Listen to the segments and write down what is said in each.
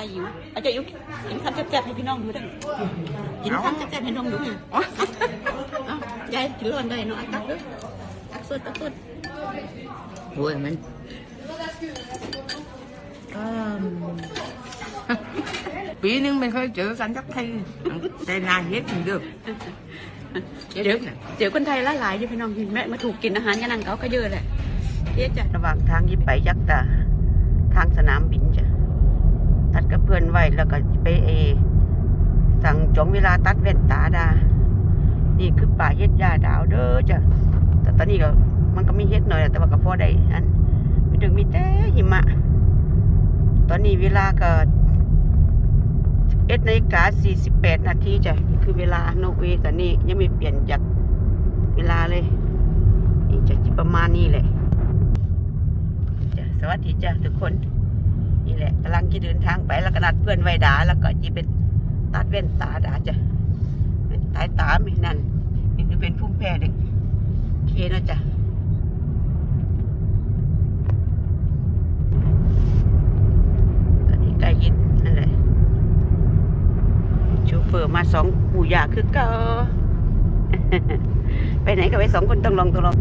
ตาหิวอาจจะยุกินคำแซ่บๆให้พี่น้องดูด้วยกินคำแซ่บๆให้น้องดูไงอ๋อเอายายกินร้อนได้เนาะอะตักด้วยตักสดตักสดโอ้ยมันอืมปีนึงไม่เคยเจอกันสักทีแต่นานเฮ็ดถึงเดือเดี๋ยวเดี๋ยวคนไทยละหลายอยู่พี่น้องแม่มาถูกกินอาหารยานังเขาก็เยอะแหละเจ๊จ้ะระหว่างทางยิบไปยักษ์ตาทางสนามบินจ้ะตัดกับเพื่อนไว้แล้วก็ไปเอ สั่งจองเวลาตัดแว่นตาดา นี่คือป่าเฮ็ดยาดาวเด้อจ้ะแต่ตอนนี้ก็มันก็มีเฮ็ดหน่อยแต่ว่าก็พอได้อันมีถึงมีแต่หิมะ ตอนนี้เวลาก็เอ็ดนาฬิกาสี่สิบแปดนาทีจ้ะนี่คือเวลานกเวตอนนี้ยังไม่เปลี่ยนจากเวลาเลยนี่จะประมาณนี้แหละจ้ะสวัสดีจ้ะทุกคน นี่แหละกำลังจะเดินทางไปแล้วก็นัดเพื่อนไว้ดา แล้วก็จะเป็นตัดแว่นตาดาจ้ะแว่นตาตาไม่นั่นนี่จะเป็นพุ่มแพรเด็กโอเคนะจ้ะตอนนี้ใกล้ยินนั่นแหละชูเฟอร์มาสองปู่ยาคือเก็ไปไหนก็ไปสองคนต้องลองต้องลอง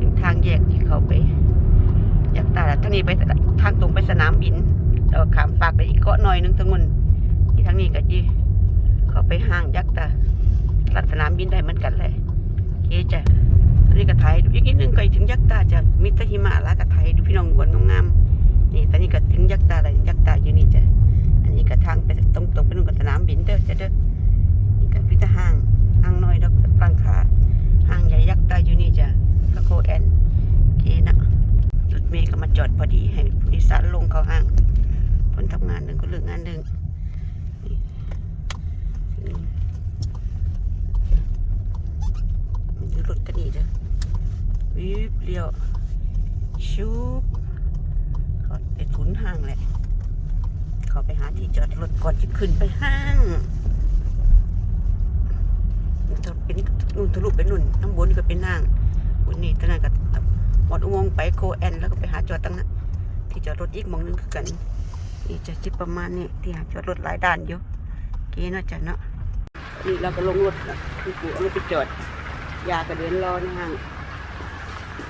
ถึงทางแยกที่เขาไป อยากตาทางนี้ไปทางตรงไปสนามบินแล้วขามฝากไปอีกเกาะหน่อยนึงทั้งหมดที่ทางนี้ก็จีเขาไปห้างยักษ์ตาลัดสนามบินได้เหมือนกันเลยโอเคจ้ะนนี้ก็ถ่ายดูอีกนิดนึงก็ถึงยักษ์ตาจ้ะมิตรหิมะล้วก็ถ่ายดูพี่น้องวนงามนี่ตอนนี้ก็ถึงยักษ์ตาแล้วยักษ์ตาอยู่นี่จ้ะอันนี้ก็ทางไปตรงตรงไปนู่นกับสนามบินเด้อจ้ะเด้อนี่ก็พิธห้างห้างน้อยดอกตังคาห้างใหญ่ยักษ์ตาอยู่นี่จ้ะก็โคแอนโอเคนะ เมย์ก็มาจอดพอดีให้ผู้โดยสารลงเขาห้าง คนทำงานหนึ่งคนเลิกงานหนึ่งนี่รถกันนี่เด้อวิบเลี้ยวชุบก็ไปทุนห้างแหละเขาไปหาที่จอดรถก่อนจะขึ้นไปห้างจะเป็นนุ่นทะลุไปนุ่นน้ำบนก็เป็นห้างบนนี้ตั้งนั้นก็ หมดอุโมงค์ไปโคแอน แล้วก็ไปหาจอดตั้งนั้นที่จอดรถอีกมองหนึงคือกันนี่จะจิประมาณนี้ที่หาจอดรถหลายด้านอยู่กีเนาะจ้ะเนาะนี่เราก็ลงรถคือกูเอารถไปจอดยาก็เดินรอในห้าง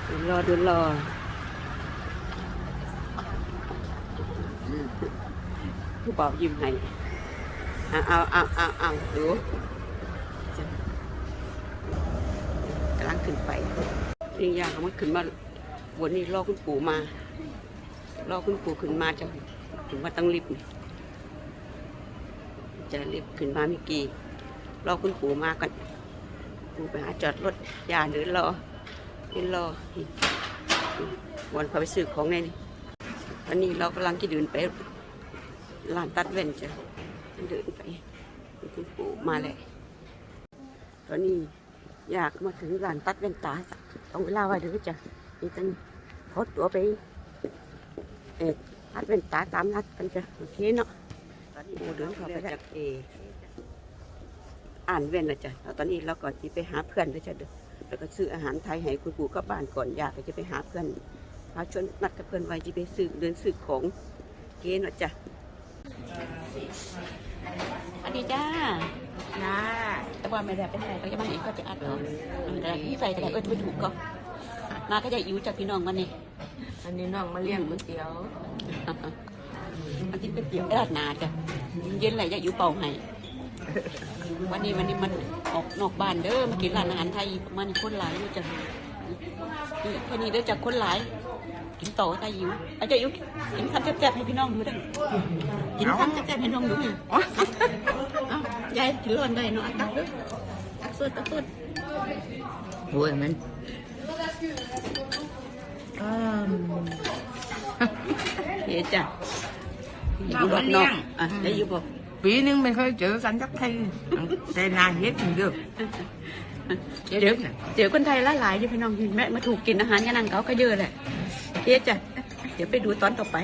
เดินรอเดินรอผู้บ่าวยิ้มให้เอาเอาเอาเอาเอาดูจ้ะกำลังขึ้นไปนี่ยากมันขึ้นมา วันนี้รอคุณปู่มา รอคุณปู่ขึ้นมาจะถึงว่าต้องรีบจะรีบขึ้นมาเมื่อกี้รอคุณปู่มาก่อนปู่ไปหาจอดรถยาเดินรอเดินรอวันเขาไปซื้อของในนี่ตอนนี้เรากำลังจะเดินไปร้านตัดแว่นจะเดินไปคุณปู่มาเลยตอนนี้อยากมาถึงร้านตัดแว่นตาต้องเวลาไว้เดี๋ยวจ้ะนี่ต้ง อตัวไปเอ็ดตัดแว่นตาตามนัดกันจ้ะโอเคเนาะตอนนี้โอ้เดินเข้าไปแล้วเออ่านแว่นนะจ้ะแล้วตอนนี้เราก่อนจะไปหาเพื่อนด้วยจ้ะเด้อแล้วก็ซื้ออาหารไทยให้คุณปู่กลับบ้านก่อนอยากจะไปหาเพื่อนพาชวนนัดกับเพื่อนไว้จะไปซื้อเดินซื้อของเกเนาะจ้ะสวัสดีจ้านะแต่ว่าไม่ได้เป็นไรก็จะมาเองก็จะอัดเนาะแต่ที่ใส่แต่เออไม่ถูกก็นาก็จะอิวจากพี่น้องวันนี้ อันนี้น้องมาเลี้ยงก๋วยเตี๋ยวอันที่เป็นเตี๋ยวราดนาจ้ะเย็นไหลจะอิวเป่าให้วันนี้วันนี้มันออกนอกบ้านเด้อมากินร้านอาหารไทยมันคนหลายด้วยจ้ะนี่แค่นี้เด้อจากคนหลายกินต่อตาอิวอาจจะอิวกินคำแซ่บๆให้พี่น้องดูด้วยกินคำแซ่บๆให้น้องดูไงเอายายกินร้อนได้เนาะอะตักด้วยตักสดตักสดโอ้ยมันอืม เดี๋ยวจ้ะอยู่รอบนอกอะได้อยู่บอกปีนึงไม่เคยเจอกันสักทีแต่นานเฮ็ดถึงเดือเดี๋ยวเดี๋ยวคนไทยละหลายอยู่พี่น้องแม่มาถูกกินอาหารยานังเขาก็เยอะแหละเดี๋ยวจ้ะเดี๋ยวไปดูตอนต่อไป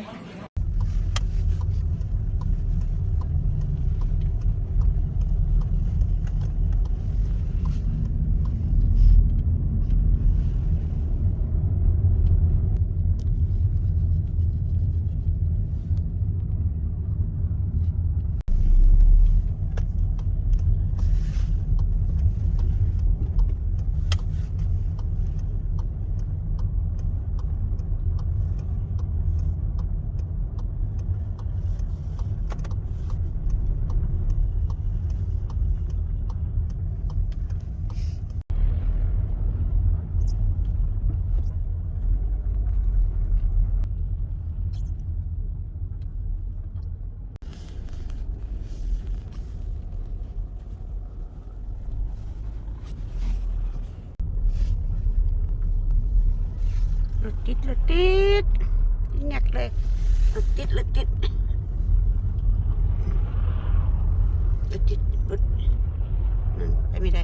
ติดรถติดแงกเลยรถติดรถติดรถติดรถนั่นไปไม่ได้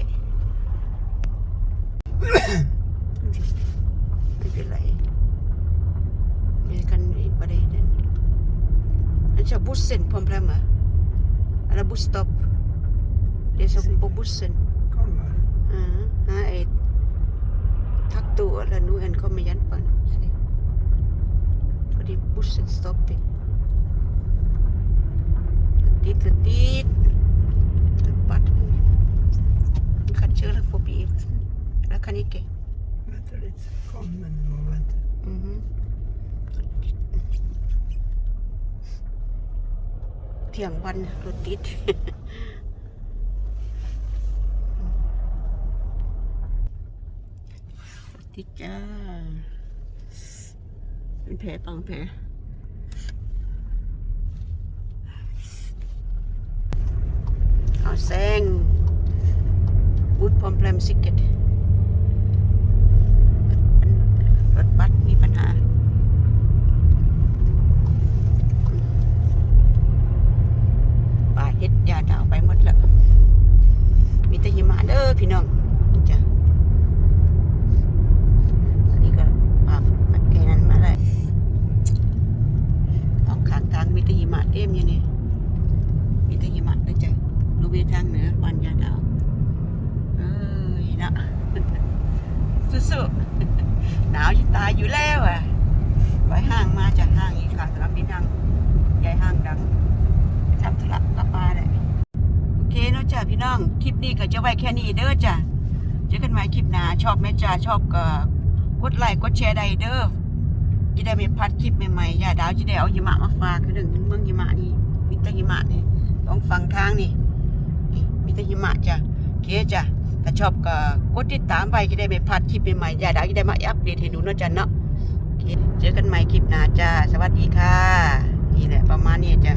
ไม่เป็นไรนี่กันอีกประเด็นอันจะบุษเซนพร้อมแล้วมั้ยอันนั้นบุษสต็อปเดี๋ยวจะบุษเซน Kommer. Ah, ah, eh. Tack då, eller nu en kommer igen på en. Se. Fordi bussen stopper. Dit og dit. Bart. Jeg kan kjøre forbi. Eller kan ikke. Vänta lite. Kom, men du må vänta. Mhm. Tia เที่ยงวันรถติดรถติดจ้า เป็นแผลปังแผลเอาแซงบูธพอมแพลมซิกเก็ตรถบัสมีปัญหาป่าเฮ็ดยาดาวไปหมดแล้ว มีแต่หิมะเด้อพี่น้องจ้ะอันนี้ก็ป่าไอ้นั้นมาเลยของข้างทางมีแต่หิมะเต็มอยู่นี่ มีแต่หิมะเด้อจ้ะดูไป ทางเหนือวันยาดาวเอ้ยนะสู้ๆหนาวจะตายอยู่แล้วอะไปห้างมาจากห้างอีกค่ะสำหรับพี่นั่งใหญ่ห้างดังทำธุระกับป้าเลยโอเคเนาะจ้ะพี่น้อง คลิปนี้ก็จะไว้แค่นี้เด้อจ้ะเจอกันใหม่คลิปหน้าชอบไหมจ้าชอบก็กดไลค์กดแชร์ได้เด้อจะได้ไม่พลาดคลิปใหม่ๆอย่าดาวจะได้เอาหิมะมาฝากคือหนึ่งเมืองหิมะนี่มีแต่หิมะนี่ต้องฟังทางนี่ แต่หิมะจ้ะเคจ้ะถ้าชอบก็กดติดตามไปจะได้ไม่พลาดคลิปใหม่ๆอย่าดาวจะได้มาอัปเดตให้หนูนาะจ๊ะเนาะเคเจอกันใหม่คลิปหน้าจ้าสวัสดีค่ะ นี่แหละประมาณนี้จ้ะ